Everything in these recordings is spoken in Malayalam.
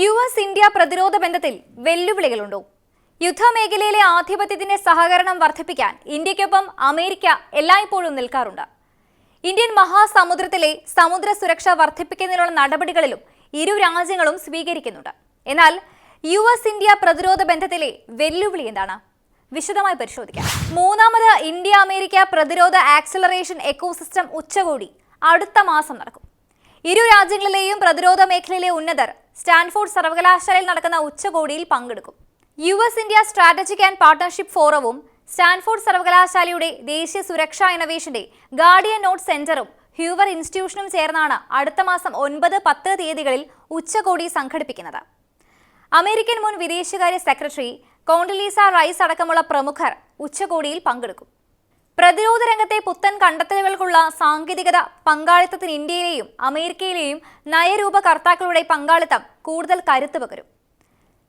യു എസ് ഇന്ത്യ പ്രതിരോധ ബന്ധത്തിൽ വെല്ലുവിളികളുണ്ടോ? യുദ്ധമേഖലയിലെ ആധിപത്യത്തിന്റെ സഹകരണം വർദ്ധിപ്പിക്കാൻ ഇന്ത്യക്കൊപ്പം അമേരിക്ക എല്ലായ്പ്പോഴും നിൽക്കാറുണ്ട്. ഇന്ത്യൻ മഹാസമുദ്രത്തിലെ സമുദ്ര സുരക്ഷ വർദ്ധിപ്പിക്കുന്നതിനുള്ള നടപടികളിലും ഇരു രാജ്യങ്ങളും സ്വീകരിക്കുന്നുണ്ട്. എന്നാൽ യു എസ് ഇന്ത്യ പ്രതിരോധ ബന്ധത്തിലെ വെല്ലുവിളി എന്താണ്? വിശദമായി പരിശോധിക്കാം. മൂന്നാമത് ഇന്ത്യ അമേരിക്ക പ്രതിരോധ ആക്സിലറേഷൻ എക്കോസിസ്റ്റം ഉച്ചകോടി അടുത്ത മാസം നടക്കും. ഇരു രാജ്യങ്ങളിലെയും പ്രതിരോധ മേഖലയിലെ ഉന്നതർ സ്റ്റാൻഫോർഡ് സർവകലാശാലയിൽ നടക്കുന്ന ഉച്ചകോടിയിൽ പങ്കെടുക്കും. U S India strategic and partnership ഫോറവും Stanford സർവകലാശാലയുടെ ദേശീയ സുരക്ഷാ ഇന്നവേഷന്റെ ഗാർഡിയൻ നോട്ട് സെന്ററും ഹ്യൂവർ ഇൻസ്റ്റിറ്റ്യൂഷനും ചേർന്നാണ് അടുത്ത മാസം ഒൻപത് പത്ത് തീയതികളിൽ ഉച്ചകോടി സംഘടിപ്പിക്കുന്നത്. അമേരിക്കൻ മുൻ വിദേശകാര്യ സെക്രട്ടറി കോണ്ടലീസ റൈസ് അടക്കമുള്ള പ്രമുഖർ ഉച്ചകോടിയിൽ പങ്കെടുക്കും. പ്രതിരോധ രംഗത്തെ പുത്തൻ കണ്ടെത്തലുകൾക്കുള്ള സാങ്കേതികത പങ്കാളിത്തത്തിന് ഇന്ത്യയിലെയും അമേരിക്കയിലെയും നയരൂപകർത്താക്കളുടെ പങ്കാളിത്തം കൂടുതൽ കരുത്തു പകരും.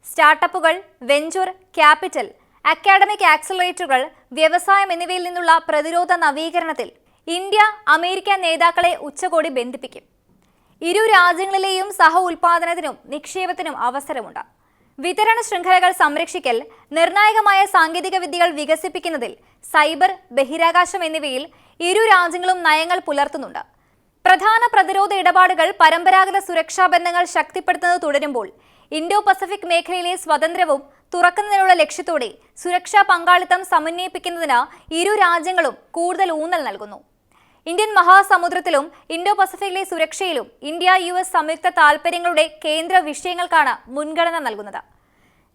സ്റ്റാർട്ടപ്പുകൾ വെഞ്ചർ ക്യാപിറ്റൽ അക്കാഡമിക് ആക്സിലറേറ്ററുകൾ വ്യവസായം എന്നിവയിൽ നിന്നുള്ള പ്രതിരോധ നവീകരണത്തിൽ ഇന്ത്യ അമേരിക്ക നേതാക്കളെ ഉച്ചകോടി ബന്ധിപ്പിക്കും. ഇരു രാജ്യങ്ങളിലെയും സഹ ഉൽപാദനത്തിനും നിക്ഷേപത്തിനും അവസരമുണ്ട്. വിതരണ ശൃംഖലകൾ സംരക്ഷിക്കൽ നിർണായകമായ സാങ്കേതിക വിദ്യകൾ വികസിപ്പിക്കുന്നതിൽ സൈബർ ബഹിരാകാശം എന്നിവയിൽ ഇരു രാജ്യങ്ങളും നയങ്ങൾ പുലർത്തുന്നുണ്ട്. പ്രധാന പ്രതിരോധ ഇടപാടുകൾ പരമ്പരാഗത സുരക്ഷാ ബന്ധങ്ങൾ ശക്തിപ്പെടുത്തുന്നത് തുടരുമ്പോൾ ഇൻഡോ പസഫിക് മേഖലയിലെ സ്വതന്ത്രവും തുറക്കുന്നതിനുള്ള ലക്ഷ്യത്തോടെ സുരക്ഷാ പങ്കാളിത്തം സമന്വയിപ്പിക്കുന്നതിന് ഇരു രാജ്യങ്ങളും കൂടുതൽ ഊന്നൽ നൽകുന്നു. ഇന്ത്യൻ മഹാസമുദ്രത്തിലും ഇൻഡോ പസഫിക്കിലെ സുരക്ഷയിലും ഇന്ത്യ യു എസ് സംയുക്ത താൽപര്യങ്ങളുടെ കേന്ദ്ര വിഷയങ്ങൾക്കാണ് മുൻഗണന നൽകുന്നത്.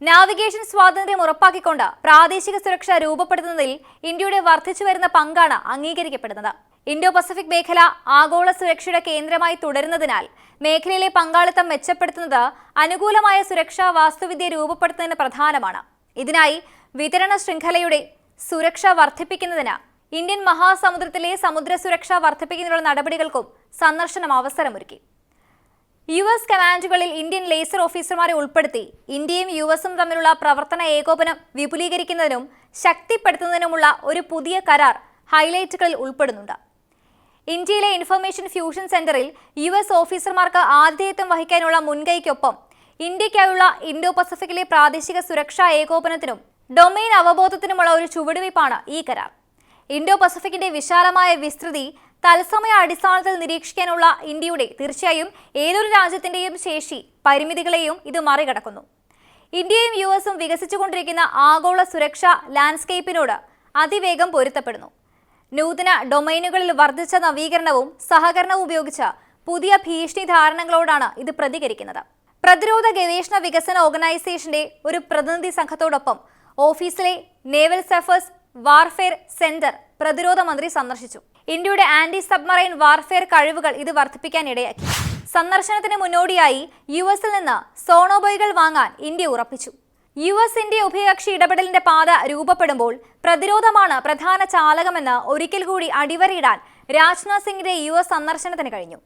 നാവിഗേഷൻ സ്വാതന്ത്ര്യം ഉറപ്പാക്കിക്കൊണ്ട് പ്രാദേശിക സുരക്ഷ രൂപപ്പെടുത്തുന്നതിൽ ഇന്ത്യയുടെ വർദ്ധിച്ചു വരുന്ന പങ്കാണ് അംഗീകരിക്കപ്പെടുന്നത്. ഇൻഡോ പസഫിക് മേഖല ആഗോള സുരക്ഷയുടെ കേന്ദ്രമായി തുടരുന്നതിനാൽ മേഖലയിലെ പങ്കാളിത്തം മെച്ചപ്പെടുത്തുന്നത് അനുകൂലമായ സുരക്ഷാ വാസ്തുവിദ്യ രൂപപ്പെടുത്തുന്നതിന് പ്രധാനമാണ്. ഇതിനായി വിതരണ ശൃംഖലയുടെ സുരക്ഷ വർദ്ധിപ്പിക്കുന്നതിന് ഇന്ത്യൻ മഹാസമുദ്രത്തിലെ സമുദ്ര സുരക്ഷ വർദ്ധിപ്പിക്കുന്നതിനുള്ള നടപടികൾക്കും സന്ദർശനം അവസരമൊരുക്കി. യു എസ് കമാൻഡുകളിൽ ഇന്ത്യൻ ലേസർ ഓഫീസർമാരെ ഉൾപ്പെടുത്തി ഇന്ത്യയും യു എസും തമ്മിലുള്ള പ്രവർത്തന ഏകോപനം വിപുലീകരിക്കുന്നതിനും ശക്തിപ്പെടുത്തുന്നതിനുമുള്ള ഒരു പുതിയ കരാർ ഹൈലൈറ്റുകളിൽ ഉൾപ്പെടുന്നുണ്ട്. ഇന്ത്യയിലെ ഇൻഫർമേഷൻ ഫ്യൂഷൻ സെന്ററിൽ യു എസ് ഓഫീസർമാർക്ക് ആതിഥേയത്വം വഹിക്കാനുള്ള മുൻകൈക്കൊപ്പം ഇന്ത്യയ്ക്കായുള്ള ഇൻഡോ പസഫിക്കിലെ പ്രാദേശിക സുരക്ഷാ ഏകോപനത്തിനും ഡൊമെയിൻ അവബോധത്തിനുമുള്ള ഒരു ചുവടുവയ്പ്പാണ് ഈ കരാർ. ഇൻഡോ പസഫിക്കിന്റെ വിശാലമായ വിസ്തൃതി തത്സമയ അടിസ്ഥാനത്തിൽ നിരീക്ഷിക്കാനുള്ള ഇന്ത്യയുടെ തീർച്ചയായും ഏതൊരു രാജ്യത്തിന്റെയും ശേഷി പരിമിതികളെയും ഇത് മറികടക്കുന്നു. ഇന്ത്യയും യു എസും വികസിച്ചുകൊണ്ടിരിക്കുന്ന ആഗോള സുരക്ഷാ ലാൻഡ്സ്കേപ്പിനോട് അതിവേഗം പൊരുത്തപ്പെടുന്നു. നൂതന ഡൊമൈനുകളിൽ വർദ്ധിച്ച നവീകരണവും സഹകരണവും ഉപയോഗിച്ച പുതിയ ഭീഷണി ധാരണകളോടാണ് ഇത് പ്രതികരിക്കുന്നത്. പ്രതിരോധ ഗവേഷണ വികസന ഓർഗനൈസേഷന്റെ ഒരു പ്രതിനിധി സംഘത്തോടൊപ്പം ഓഫീസിലെ നേവൽ സെഫേഴ്സ് വാർഫെയർ സെന്റർ പ്രതിരോധ മന്ത്രി സന്ദർശിച്ചു. ഇന്ത്യയുടെ ആന്റി സബ്മറൈൻ വാർഫെയർ കഴിവുകൾ ഇത് വർദ്ധിപ്പിക്കാൻ ഇടയാക്കി സന്ദർശനത്തിന് മുന്നോടിയായി യു എസിൽ നിന്ന് സോണോബോയ്കൾ വാങ്ങാൻ ഇന്ത്യ ഉറപ്പിച്ചു. യു എസ് ഇന്ത്യ ഉഭയകക്ഷി ഇടപെടലിന്റെ പാത രൂപപ്പെടുമ്പോൾ പ്രതിരോധമാണ് പ്രധാന ചാലകമെന്ന് ഒരിക്കൽ കൂടി അടിവരയിടാൻ രാജ്നാഥ് സിംഗിന്റെ യു എസ് സന്ദർശനത്തിന് കഴിഞ്ഞു.